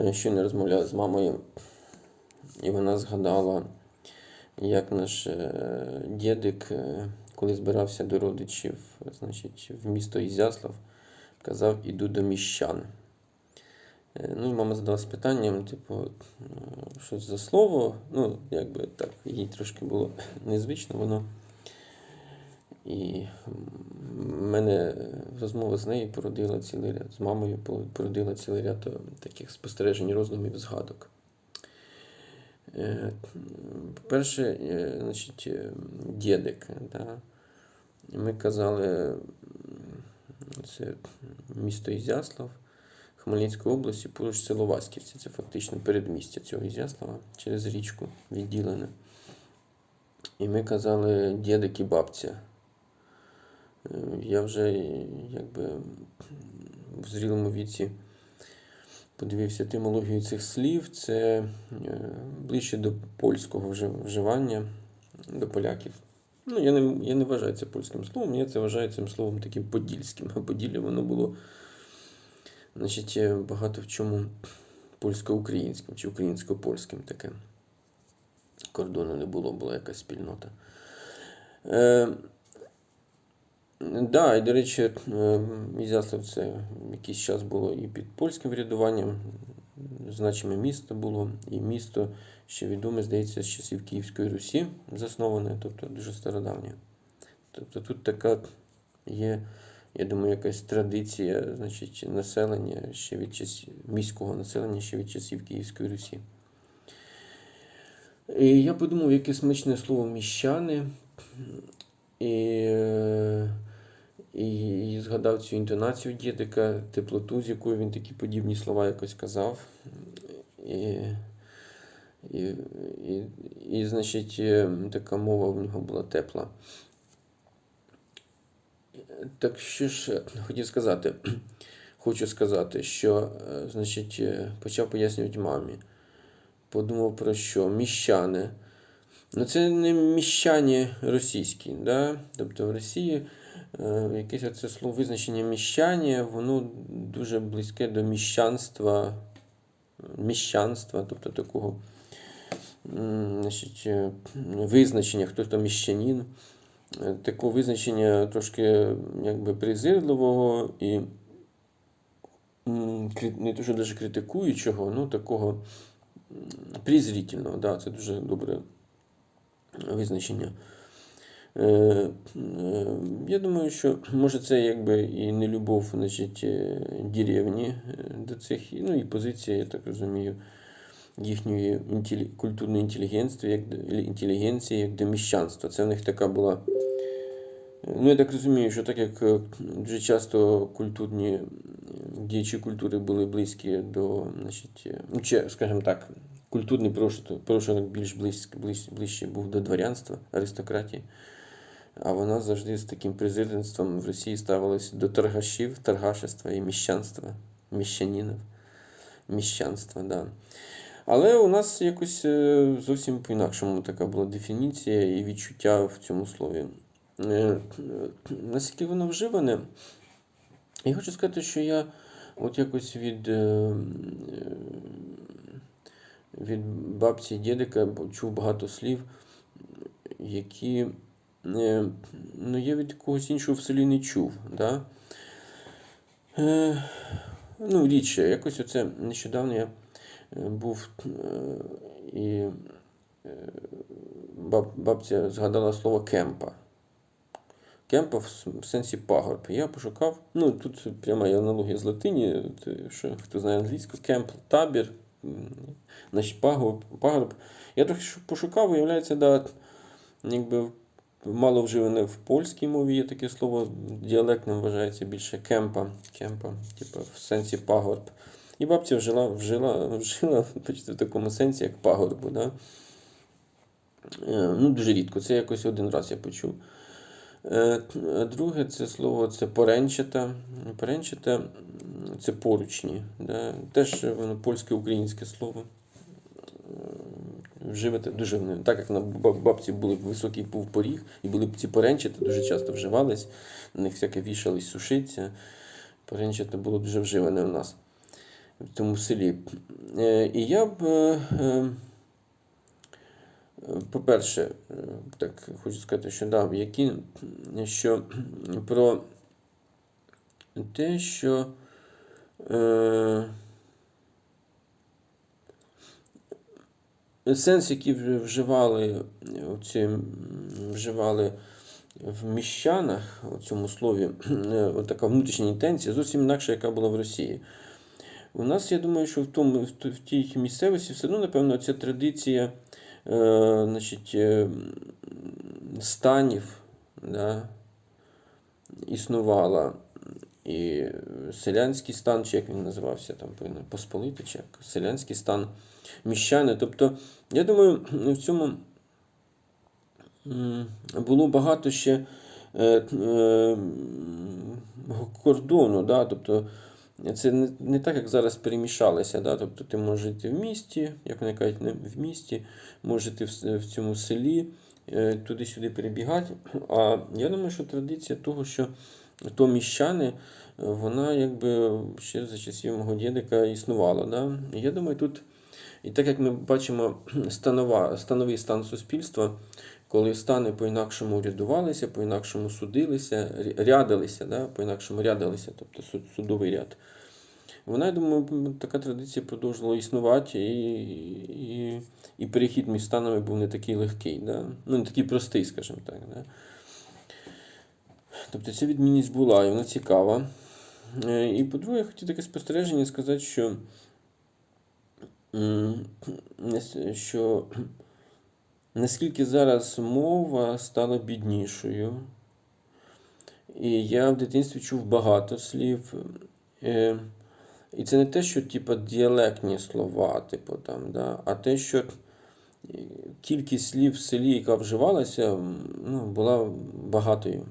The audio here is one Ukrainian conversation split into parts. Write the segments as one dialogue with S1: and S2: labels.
S1: Е, Щойно розмовляла з мамою, і вона згадала, як наш е, дідик, е, коли збирався до родичів, значить, в місто Ізяслав, казав, іду до міщан. Ну, і мама задалась питанням, типу, що це за слово? Ну, якби так, їй трошки було незвично воно. І в мене розмова з нею породила цілий ряд, з мамою породила цілий ряд е, таких спостережень, роздумів, згадок. Е, По-перше, е, значить, дідик. Да? Ми казали, це місто Ізяслав Хмельницької області, поруч село Васьківці. Це фактично передмістя цього Ізяслава через річку відділене. І ми казали дідик і бабця. Е, Я вже якби в зрілому віці подивився етимологію цих слів. Це е, ближче до польського вживання, до поляків. Ну, я не, я не вважаю це польським словом, я це вважаю цим словом таким подільським. А Поділля воно було значить, е, багато в чому польсько-українським чи українсько-польським таке. Кордону не було, була якась спільнота. Да, і до речі, е, Ізяслав це якийсь час було і під польським врядуванням, значиме місто було, і місто ще відоме, здається, з часів Київської Русі засноване, тобто дуже стародавнє. Тобто тут така є, я думаю, якась традиція, значить, населення ще від часів міського населення ще від часів Київської Русі. І я подумав, яке смачне слово міщани. І, е, і, і згадав цю інтонацію дідика, теплоту, з якою він такі подібні слова якось казав. І, і, і, і значить, е, така мова в нього була тепла. Так що ж хотів сказати, хочу сказати, що, е, значить, е, почав пояснювати мамі. Подумав про що? Міщани. Ну, це не міщані російські, да? тобто в Росії якесь оце слово визначення міщані, воно дуже близьке до міщанства, міщанства, тобто такого значить, е, визначення, хто там міщанин. Е, Такого визначення трошки якби презирливого і не дуже даже критикуючого, ну такого м. Да, це дуже добре визначення. Е, Я думаю, що може це якби і не любов значить, е, деревні е, до цих, ну і позиція, я так розумію, їхньої інтелі... культурної інтелігенції, як інтелігенції, як до міщанства. Це в них така була. Ну, я так розумію, що так як дуже часто культурні діячі культури були близькі до, значить, ну, чи, скажімо так, культурний прошарок більш близько, ближче, ближче був до дворянства, аристократії. А вона завжди з таким презирництвом в Росії ставилася до торгашів, торгашества і міщанства, міщанінів, міщанства, да. Але у нас якось е, зовсім по-інакшому така була дефініція і відчуття в цьому слові. Е, е, Наскільки воно вживане, я хочу сказати, що я от якось від, від бабці і дідика чув багато слів, які ну, я від когось іншого в селі не чув. Да? Е, ну, рідше, якось оце нещодавно я е, був е, і е, баб, бабця згадала слово кемпа. Кемпа в сенсі пагорб. Я пошукав. Ну, тут пряма аналогія з латині, е, що хто знає англійську, кемп, табір, значить пагорб, пагорб. Я трохи пошукав, виявляється, да, якби мало вживане в польській мові є таке слово, діалектним вважається більше кемпа, кемпа, типу в сенсі пагорб. І бабця вжила, вжила, вжила почти в такому сенсі, як пагорбу. Да? Е, Ну, дуже рідко, це якось один раз я почув. Е, Друге це слово це поренчата. Поренчата це поручні. Да? Теж воно польське українське слово. Вживати дуже не- так як на бабці були високий був поріг, і були б ці поренчата, дуже часто вживались, на них всяке вішались, сушиться. Поренчата було дуже вживане в нас. в цьому селі. Е, І я б, е, е, по-перше, так хочу сказати, що да, які, що про те, що е, сенс, який вживали, оці, вживали в міщанах у цьому слові, е, така внутрішня інтенція, зовсім інакша, яка була в Росії. У нас, я думаю, що в, тому, в в тій місцевості все одно, напевно, ця традиція е, значить, е, станів да, існувала. І селянський стан, чи як він називався, там повинен посполитий, чи як селянський стан міщани. Тобто, я думаю, в цьому було багато ще е, кордону. Да? Тобто, це не, так, як зараз перемішалося. Да? Тобто, ти можеш жити в місті, як вони кажуть, не в місті, можеш жити в, в цьому селі, е, туди-сюди перебігати. А я думаю, що традиція того, що то міщани, вона якби ще за часів мого дідика існувала. Да? Я думаю, тут, і так як ми бачимо станова, становий стан суспільства, коли стани по-інакшому урядувалися, по-інакшому судилися, рядилися, да? по-інакшому рядилися, тобто суд- судовий ряд. Вона, я думаю, така традиція продовжувала існувати, і, і, і перехід між станами був не такий легкий, да? ну, не такий простий, скажімо так. Да? Тобто ця відмінність була, і вона цікава. Е, І по-друге, я хотів таке спостереження сказати, що, що наскільки зараз мова стала біднішою. І я в дитинстві чув багато слів. Е, І це не те, що типу, діалектні слова, типу, там, да, а те, що е, кількість слів в селі, яка вживалася, ну, була багатою.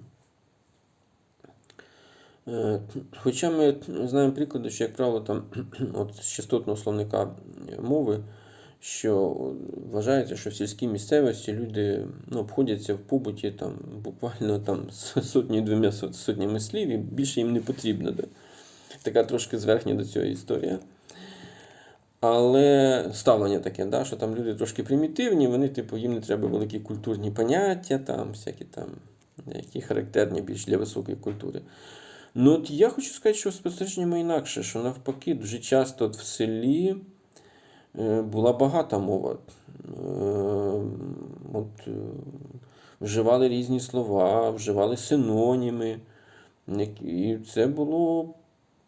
S1: Е, Хоча ми знаємо приклади, що, як правило, там, от з частотного словника мови, що вважається, що в сільській місцевості люди ну, обходяться в побуті там, буквально там, з сотні-двома сотнями слів, і більше їм не потрібно. Да? Така трошки зверхня до цього історія. Але ставлення таке, да, що там люди трошки примітивні, вони, типу, їм не треба великі культурні поняття, там, всякі там, які характерні більш для високої культури. Ну, от я хочу сказати, що спостереження інакше, що навпаки, дуже часто в селі е, була багата мова. Е, От, е, вживали різні слова, вживали синоніми. І це було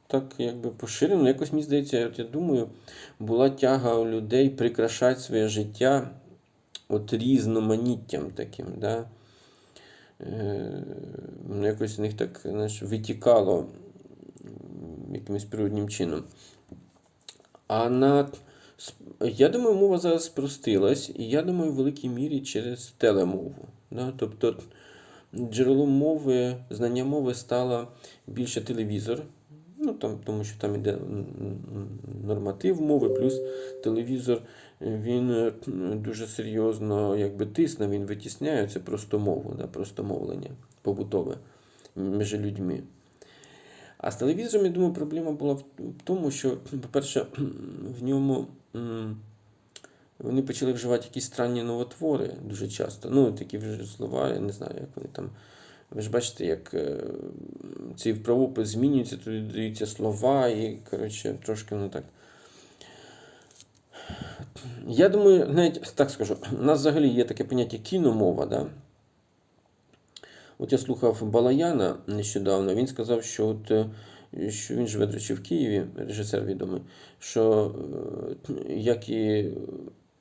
S1: так якби поширено. Якось мені здається, от я думаю, була тяга у людей прикрашати своє життя от різноманіттям таким. Да? Е, якось в них так знаєш, витікало якимось природнім чином. А на, я думаю, мова зараз спростилась, і я думаю, в великій мірі через телемову. Да? Тобто джерелом мови, знання мови стало більше телевізор. Ну, там, тому що там м, норматив мови, плюс телевізор він е, дуже серйозно якби тисне, він витісняє це просто мову, да, просто мовлення побутове між людьми. А з телевізором, я думаю, проблема була в тому, що, по-перше, в ньому вони почали вживати якісь странні новотвори дуже часто. Ну, такі вже слова, я не знаю, як вони там. Ви ж бачите, як е, цей правопис змінюється, туди додаються слова, і, коротше, трошки воно так. Я думаю, навіть так скажу, у нас взагалі є таке поняття кіномова. Да? От я слухав Балаяна нещодавно, він сказав, що, от, е, що він живе, до речі, в Києві, режисер відомий, що е, як і,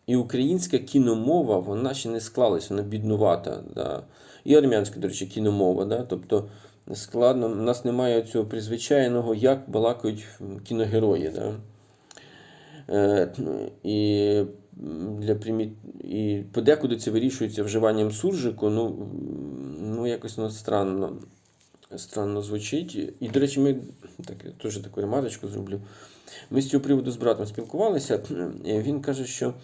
S1: і українська кіномова, вона ще не склалась, вона біднувата. Да? І армянська, до речі, кіномова. Да? Тобто складно, у нас немає цього призвичайного, як балакають кіногерої. Да? Е, І для приміт... і подекуди це вирішується вживанням суржику, ну, ну якось воно странно, странно звучить. І, до речі, ми так, теж таку ремарочку зроблю. Ми з цього приводу з братом спілкувалися, він каже, що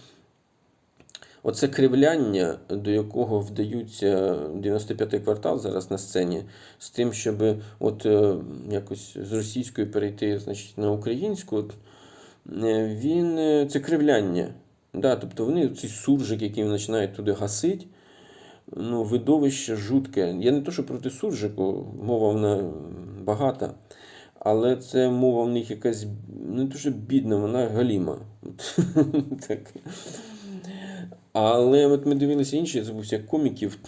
S1: оце кривляння, до якого вдаються 95-й квартал зараз на сцені, з тим, щоб от е, якось з російської перейти значить, на українську. е, він е, це кривляння. Да, тобто вони цей суржик, який він починає туди гасити, ну, видовище жутке. Я не то, що проти суржику, мова вона багата, але це мова в них якась не дуже бідна, вона галіма. Так. Але от ми дивилися інші, я забувся коміків,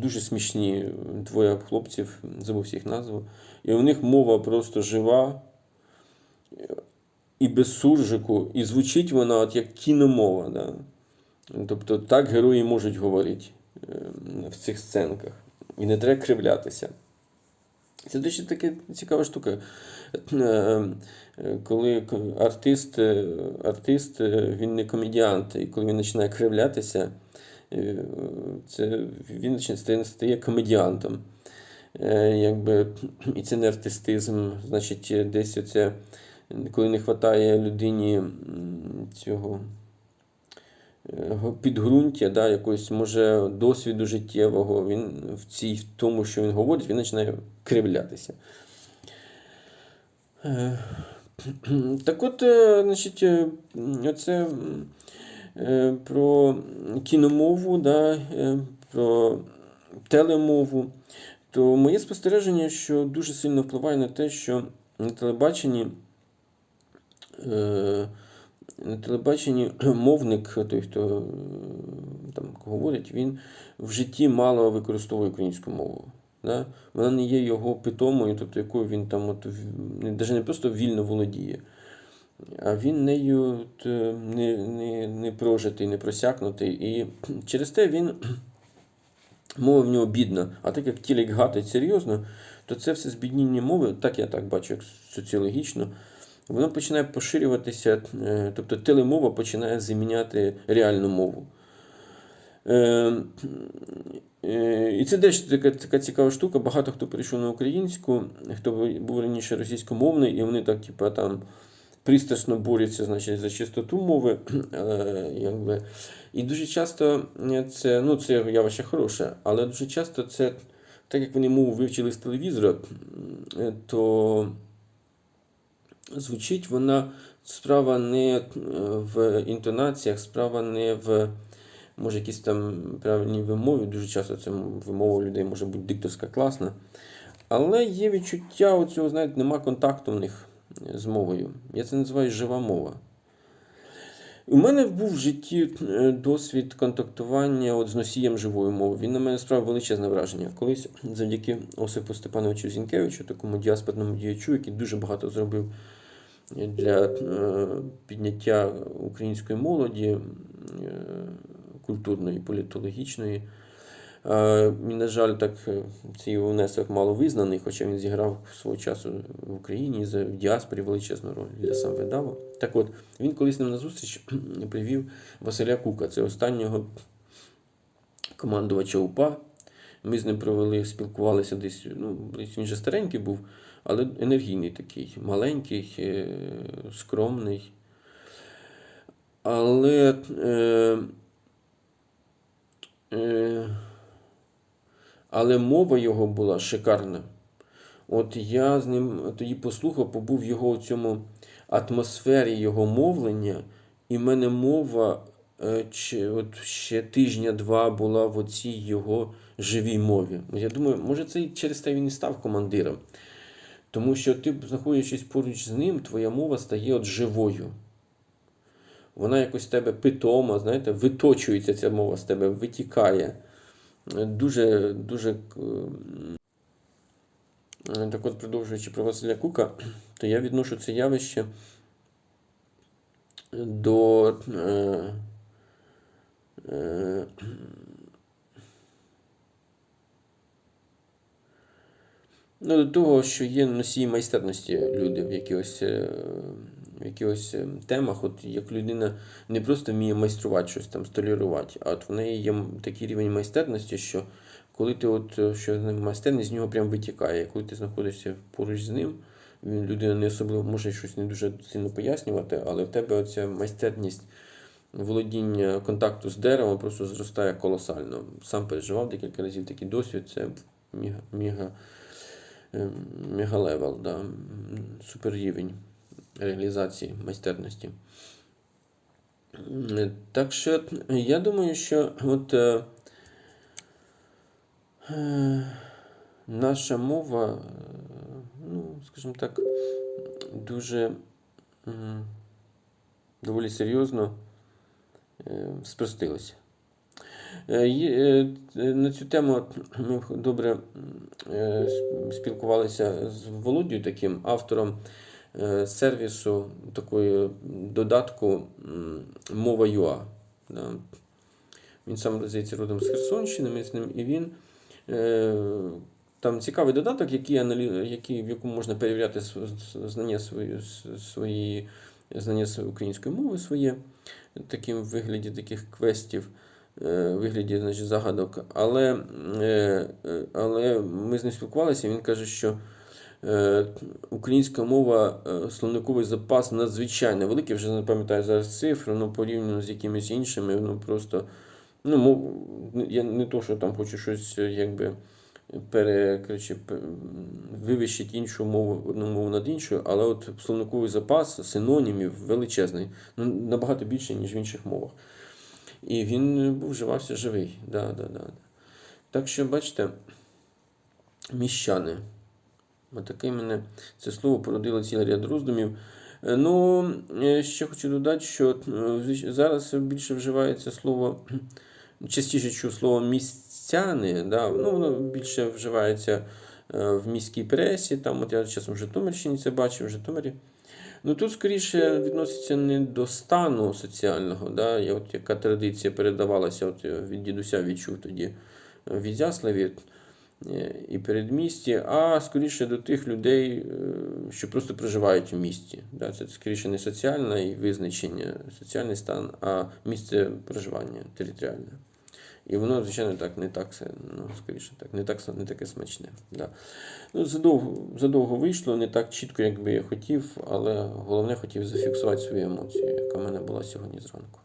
S1: дуже смішні двоє хлопців, забувся їх назву. І у них мова просто жива і без суржику, і звучить вона от як кіномова. Да? Тобто так герої можуть говорити е, в цих сценках. І не треба кривлятися. Це дуже така цікава штука. Е, е, Коли артист, е, артист він не комедіант, і коли він починає кривлятися, це, він стає, комедіантом. Якби, і це не артистизм, значить, десь оце, коли не вистачає людині цього го- підґрунтя, да, якогось, може, досвіду життєвого, він в, цій, в тому, що він говорить, він починає кривлятися. Е, Так от, е, значить, е, оце про кіномову, да, про телемову, то моє спостереження, що дуже сильно впливає на те, що на телебаченні на телебаченні мовник, той, хто е, там говорить, він в житті мало використовує українську мову. Да? Вона не є його питомою, тобто якою він там от, в- не- просто вільно володіє, а він нею от, е, не, не, не прожитий, не просякнутий. І через те він мова в нього бідна. А так як тілік гатить серйозно, то це все збідніння мови, так я так бачу, як соціологічно, воно починає поширюватися, е, тобто телемова починає заміняти реальну мову. Е, е, І це теж така, така цікава штука. Багато хто перейшов на українську, хто був раніше російськомовний, і вони так, типу, там пристрасно борються значить, за чистоту мови. Якби. І дуже часто це, ну, це явище хороше, але дуже часто це, так як вони мову вивчили з телевізора, то звучить вона справа не е, в інтонаціях, справа не в може якісь там правильній вимові. Дуже часто це вимова у людей може бути дикторська класна. Але є відчуття оцього, знаєте, нема контакту в них з мовою. Я це називаю жива мова. У мене був в житті е, досвід контактування от з носієм живої мови. Він на мене справив величезне враження. Колись завдяки Осипу Степановичу Зінкевичу, такому діаспорному діячу, який дуже багато зробив для е, підняття української молоді, е, культурної, політологічної. Е, І, на жаль, так цей внесок мало визнаний, хоча він зіграв свого часу в Україні в діаспорі величезну роль для сам видава. Так от, він колись нам на зустріч привів Василя Кука, це останнього командувача УПА. Ми з ним провели, спілкувалися десь. Ну, він же старенький був, але енергійний такий, маленький, е, скромний. Але. Е, е, але мова його була шикарна. От я з ним тоді послухав, побув його в цьому атмосфері його мовлення, і в мене мова е, чи, от ще тижня-два була в оцій його живій мові. Я думаю, може це через те він і став командиром. Тому що ти, знаходячись поруч з ним, твоя мова стає от живою. Вона якось в тебе питома, знаєте, виточується ця мова з тебе, витікає. Дуже, дуже. е, Так от, продовжуючи про Василя Кука, то я відношу це явище до. Е, е, Ну, до того, що є носії майстерності люди в якихось, е, в якихось е, темах, от як людина не просто вміє майструвати щось там, столярувати, а от в неї є такий рівень майстерності, що коли ти от е, що майстерність з нього прям витікає. Коли ти знаходишся поруч з ним, людина не особливо може щось не дуже сильно пояснювати, але в тебе оця майстерність володіння контакту з деревом просто зростає колосально. Сам переживав декілька разів такий досвід, це мега, е, мегалевел, да, супер рівень. реалізації майстерності. Е, Так що я думаю, що от е, е, наша мова, е, ну, скажімо так, дуже доволі серйозно е, спростилася. Е, е, т- На цю тему ми добре е, спілкувалися з Володією, таким автором е, сервісу, такої додатку мова ЮА. Він сам здається родом з Херсонщини, ми з ним, і він. Е, там цікавий додаток, який, який, в якому можна перевіряти знання свої, свої знання української мови своє, таким вигляді таких квестів, е, вигляді значить, загадок. Але, е, е, але ми з ним спілкувалися, він каже, що е, українська мова, е, словниковий запас надзвичайно великий, вже не пам'ятаю зараз цифру, ну порівняно з якимись іншими, ну просто. Ну, я не то, що там хочу щось е, якби пере, коротше, вивищити іншу мову, одну мову над іншою, але от словниковий запас синонімів величезний, ну, набагато більше, ніж в інших мовах. І він е, вживався живий. Да, да, да. Так що, бачите, міщани. Отаке мене це слово породило цілий ряд роздумів. Е, Ну, е, ще хочу додати, що зараз більше вживається слово, частіше чую слово містяни, да, ну, воно більше вживається в міській пресі. Там, от я часом в Житомирщині це бачив, в Житомирі. Ну тут скоріше відноситься не до стану соціального, да, і от яка традиція передавалася от від дідуся відчув тоді в Ізяславі е, і передмісті, а скоріше до тих людей, е, що просто проживають у місті. Да, це скоріше не соціальне визначення, соціальний стан, а місце проживання територіальне. І воно, звичайно, так не так, ну, скоріше так, не так не таке смачне. Да. Ну, задовго, задовго вийшло, не так чітко, як би я хотів, але головне хотів зафіксувати свою емоцію, яка в мене була сьогодні зранку.